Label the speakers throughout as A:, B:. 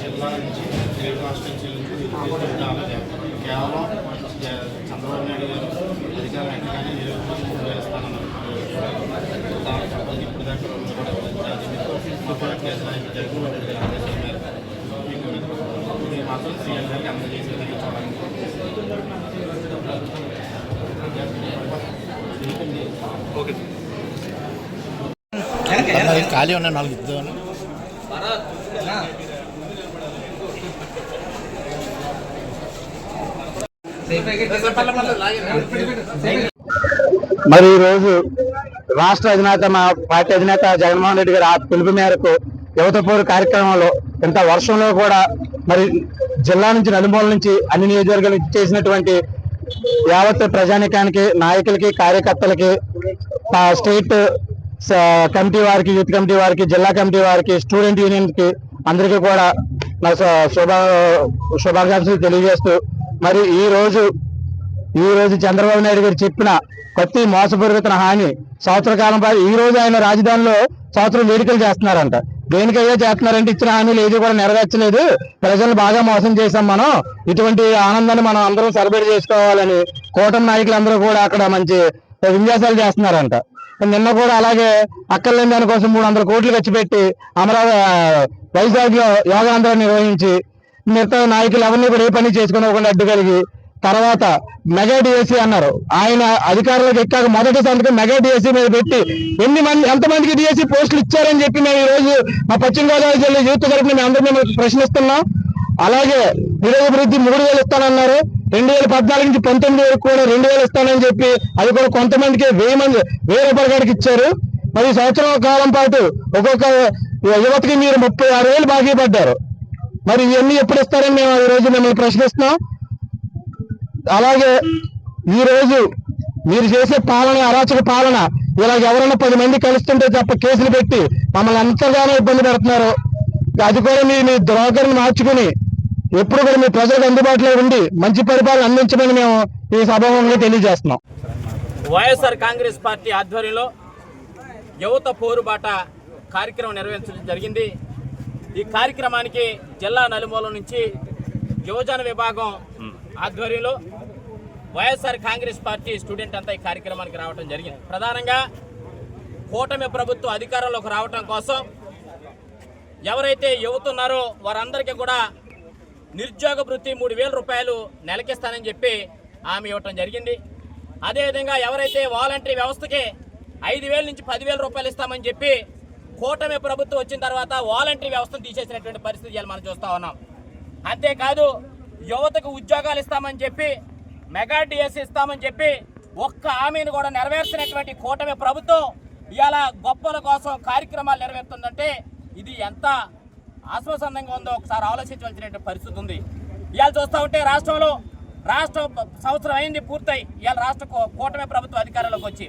A: జిల్లా నుంచి ఏ కాన్స్టిట్యూన్సీ నుంచి ఇది రాలేదు. కేవలం జ- చంద్రబాబు నాయుడు గారు అధికారం ఎక్కగానే నిరుద్యోగం మూడు వేల స్థానాలు
B: ఖాళీ ఉన్నాయి నాలుగు ఇద్దామని
C: మరి ఈ రోజు రాష్ట్ర అధినేత మా పార్టీ అధినేత జగన్మోహన్ రెడ్డి గారి ఆ పిలుపు మేరకు యువత పోరు కార్యక్రమంలో ఇంత వర్షంలో కూడా మరి జిల్లా నుంచి నలుమూల నుంచి అన్ని నియోజకవర్గాలు చేసినటువంటి యావత్ ప్రజానికానికి నాయకులకి కార్యకర్తలకి స్టేట్ స- కమిటీ వారికి యూత్ కమిటీ వారికి జిల్లా కమిటీ వారికి స్టూడెంట్ యూనియన్కి అందరికీ కూడా నా శుభ శుభాకాంక్షలు తెలియజేస్తూ మరి ఈ రోజు ఈ రోజు చంద్రబాబు నాయుడు గారు చెప్పిన కొత్త మోసపూరిత హామీ సంవత్సర కాలం ఈ రోజు ఆయన రాజధానిలో సంవత్సరం వేడుకలు చేస్తున్నారంట. దేనికయ్యా చేస్తున్నారంటే ఇచ్చిన హామీలు ఏది కూడా నెరవేర్చలేదు. ప్రజలు బాగా మోసం చేశాం మనం. ఇటువంటి ఆనందాన్ని మనం అందరం సెలబ్రేట్ చేసుకోవాలని కూటమి నాయకులందరూ కూడా అక్కడ మంచి విన్యాసాలు చేస్తున్నారంట. నిన్న కూడా అలాగే అక్కర్లేని దానికోసం మూడు వందల కోట్లు ఖర్చు పెట్టి అమరావతి వైజాగ్లో యోగాంధ్ర నిర్వహించి మిగతా నాయకులు ఎవరిని కూడా ఏ పని చేసుకోకుండా అడ్డు కలిగి తర్వాత మెగా డిఎస్సీ అన్నారు. ఆయన అధికారులకు ఎక్కాక మొదటి సంతకం మెగా డిఎస్సీ మీద పెట్టి ఎన్ని మంది ఎంతమందికి డిఎస్సీ పోస్టులు ఇచ్చారని చెప్పి మేము ఈ రోజు మా పశ్చిమ గోదావరి జిల్లా యూత్ తరఫున మేము అందరూ మేము ప్రశ్నిస్తున్నాం. అలాగే నిరోగభివృద్ధి మూడు వేలు ఇస్తానన్నారు. రెండు వేల పద్నాలుగు నుంచి పంతొమ్మిది వరకు కూడా రెండు వేలు ఇస్తానని చెప్పి అది కూడా కొంతమందికి వెయ్యి మంది వెయ్యి రూపాయల కాడికి ఇచ్చారు. మరి సంవత్సరం కాలం పాటు ఒక్కొక్క యువతకి మీరు ముప్పై ఆరు వేలు బాకీ పడ్డారు. మరి ఇవన్నీ ఎప్పుడు ఇస్తారని మేము ఈ రోజు మిమ్మల్ని ప్రశ్నిస్తున్నాం. అలాగే ఈరోజు మీరు చేసే పాలన అరాచక పాలన ఇలా ఎవరైనా పది మంది కలుస్తుంటే తప్ప కేసులు పెట్టి మమ్మల్ని ఎంతగానో ఇబ్బంది పెడుతున్నారు. అది కూడా మీ మీ ద్రోహకరిని మార్చుకుని ఎప్పుడు కూడా మీ ప్రజలకు అందుబాటులో ఉండి మంచి పరిపాలన అందించమని మేము ఈ సభాముఖంగా తెలియజేస్తున్నాం.
D: వైఎస్ఆర్ కాంగ్రెస్ పార్టీ ఆధ్వర్యంలో యువత పోరుబాట కార్యక్రమం నిర్వహించడం జరిగింది. ఈ కార్యక్రమానికి జిల్లా నలుమూల నుంచి యువజన విభాగం ఆధ్వర్యంలో వైఎస్ఆర్ కాంగ్రెస్ పార్టీ స్టూడెంట్ అంతా ఈ కార్యక్రమానికి రావడం జరిగింది. ప్రధానంగా కూటమి ప్రభుత్వం అధికారంలోకి రావటం కోసం ఎవరైతే యువతున్నారో వారందరికీ కూడా నిరుద్యోగ వృత్తి మూడు వేల రూపాయలు నెలకిస్తానని చెప్పి హామీ ఇవ్వటం జరిగింది. అదేవిధంగా ఎవరైతే వాలంటరీ వ్యవస్థకి ఐదు వేల నుంచి పదివేల రూపాయలు ఇస్తామని చెప్పి కూటమి ప్రభుత్వం వచ్చిన తర్వాత వాలంటరీ వ్యవస్థను తీసేసినటువంటి పరిస్థితి మనం చూస్తూ ఉన్నాం. అంతేకాదు యువతకు ఉద్యోగాలు ఇస్తామని చెప్పి మెగా డిఎస్ ఇస్తామని చెప్పి ఒక్క హామీని కూడా నెరవేర్చినటువంటి కూటమి ప్రభుత్వం ఇవాళ గొప్పల కోసం కార్యక్రమాలు నెరవేరుతుందంటే ఇది ఎంత ఆశ్వాసందంగా ఉందో ఒకసారి ఆలోచించవలసినటువంటి పరిస్థితి ఉంది. ఇవాళ చూస్తూ ఉంటే రాష్ట్రంలో రాష్ట్రం సంవత్సరం అయింది పూర్తయి. ఇవాళ రాష్ట్ర కూటమి ప్రభుత్వం అధికారంలోకి వచ్చి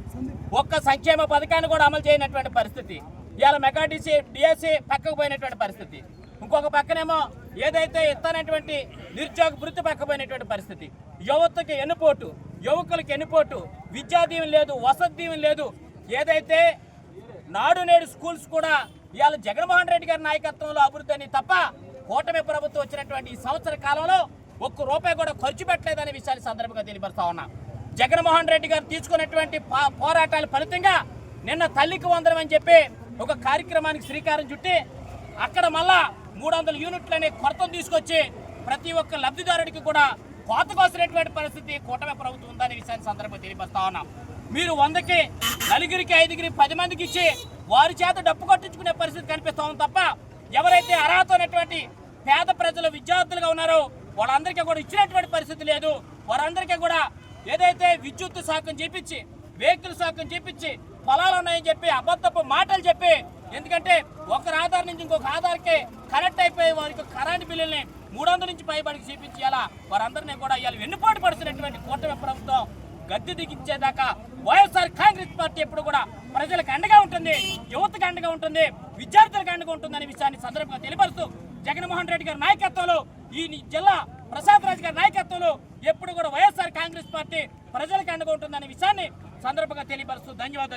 D: ఒక్క సంక్షేమ పథకాన్ని కూడా అమలు చేయనటువంటి పరిస్థితి. ఇవాళ మెగా డిసి డిఎస్సి పక్కకు పోయినటువంటి పరిస్థితి. ఇంకొక పక్కనేమో ఏదైతే ఇస్తానటువంటి నిరుద్యోగ వృత్తి పక్కపోయినటువంటి పరిస్థితి యువతకి ఎన్నుపోటు యువకులకి ఎన్నుపోటు విద్యా దీవెన లేదు వసతి దీవెన లేదు ఏదైతే నాడు నేడు స్కూల్స్ కూడా ఇవాళ జగన్మోహన్ రెడ్డి గారి నాయకత్వంలో అభివృద్ధి అని తప్ప కూటమి ప్రభుత్వం వచ్చినటువంటి ఈ సంవత్సర కాలంలో ఒక్క రూపాయి కూడా ఖర్చు పెట్టలేదనే విషయాన్ని సందర్భంగా తెలియపరుస్తా ఉన్నా. జగన్మోహన్ రెడ్డి గారు తీసుకున్నటువంటి పా- పోరాటాల ఫలితంగా నిన్న తల్లికి వందనం అని చెప్పి ఒక కార్యక్రమానికి శ్రీకారం చుట్టి అక్కడ మళ్ళా మూడు వందల యూనిట్లు అనే కొరతను తీసుకొచ్చి ప్రతి ఒక్క లబ్ధిదారుడికి కూడా కోత కోసినటువంటి పరిస్థితి కూటమి ప్రభుత్వం ఉందనే విషయాన్ని సందర్భంగా తెలియపరుస్తా ఉన్నాం. మీరు వందకి నలుగురికి ఐదుగురి పది మందికి ఇచ్చి వారి చేత డప్పు కొట్టించుకునే పరిస్థితి కనిపిస్తా ఉంది తప్ప ఎవరైతే అర్హత ఉన్నటువంటి పేద ప్రజలు విద్యార్థులుగా ఉన్నారో వాళ్ళందరికీ కూడా ఇచ్చినటువంటి పరిస్థితి లేదు. వారందరికీ కూడా ఏదైతే విద్యుత్ శాఖను చేపించి వెహికల్ శాఖను చేపించి పొలాలు ఉన్నాయని చెప్పి అబద్ధపు మాటలు చెప్పి ఎందుకంటే ఒక ఆధార్ నుంచి ఇంకొక ఆధార్కే కనెక్ట్ అయిపోయి వారికి కరెంట్ బిల్లుల్ని మూడు వందల నుంచి పైబడికి చూపించి అలా వారందరినీ కూడా ఇవాళ వెన్నుపాటు పడుతున్నటువంటి కూటమి ప్రభుత్వం గద్దె దిగించేదాకా వైఎస్ఆర్ కాంగ్రెస్ పార్టీ ఎప్పుడు కూడా ప్రజలకు అండగా ఉంటుంది యువతకు అండగా ఉంటుంది విద్యార్థులకు అండగా ఉంటుంది విషయాన్ని సందర్భంగా తెలియపరుస్తూ జగన్మోహన్ రెడ్డి గారి నాయకత్వంలో ఈ జిల్లా ప్రసాద్ రాజు గారి నాయకత్వంలో ఎప్పుడు కూడా వైఎస్ఆర్ కాంగ్రెస్ పార్టీ ప్రజలకు అండగా ఉంటుందనే విషయాన్ని సందర్భంగా తెలియపరుస్తూ ధన్యవాదాలు.